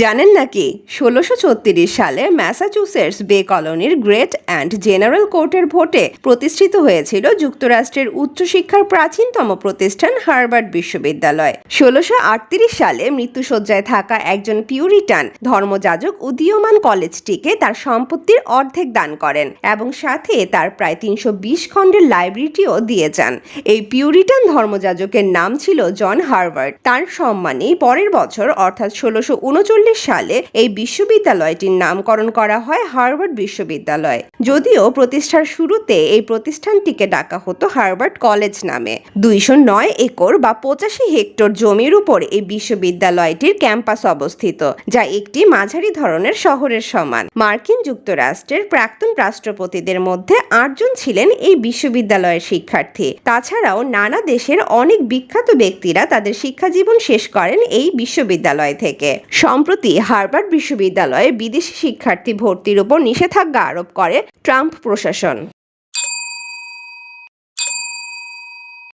জানেন নাকি? ষোলোশো ছত্রিশ সালে ম্যাসাচুসেটস বে কলোনির গ্রেট অ্যান্ড জেনারেল কোর্টের ভোটে প্রতিষ্ঠিত হয়েছিল যুক্তরাষ্ট্রের উচ্চশিক্ষার প্রাচীনতম প্রতিষ্ঠান হার্ভার্ড বিশ্ববিদ্যালয়। ষোলোশো আটত্রিশ সালে মৃত্যুসজ্জায় থাকা একজন পিউরিটান ধর্মযাজক উদীয়মান কলেজটিকে তার সম্পত্তির অর্ধেক দান করেন এবং সাথে তার প্রায় তিনশো বিশ খণ্ডের লাইব্রেরিটিও দিয়ে যান। এই পিউরিটান ধর্মযাজকের নাম ছিল জন হার্ভার্ড। তার সম্মানেই পরের বছর, অর্থাৎ ষোলোশো উনচল্লিশ সালে এই বিশ্ববিদ্যালয়টির নামকরণ করা হয় হার্ভার্ড বিশ্ববিদ্যালয়। যদিও প্রতিষ্ঠার শুরুতে এই প্রতিষ্ঠানটিকে ডাকা হতো হার্ভার্ড কলেজ নামে। দুইশো নয় একর বা পঁচাশি হেক্টর জমির উপর এই বিশ্ববিদ্যালয়টির ক্যাম্পাস অবস্থিত, যা একটি মাঝারি ধরনের শহরের সমান। মার্কিন যুক্তরাষ্ট্রের প্রাক্তন রাষ্ট্রপতিদের মধ্যে আটজন ছিলেন এই বিশ্ববিদ্যালয়ের শিক্ষার্থী। তাছাড়াও নানা দেশের অনেক বিখ্যাত ব্যক্তিরা তাদের শিক্ষাজীবন শেষ করেন এই বিশ্ববিদ্যালয় থেকে। সম্প্রতি হার্ভার্ড বিশ্ববিদ্যালয়ে বিদেশি শিক্ষার্থী ভর্তির উপর নিষেধাজ্ঞা আরোপ করে ট্রাম্প প্রশাসন।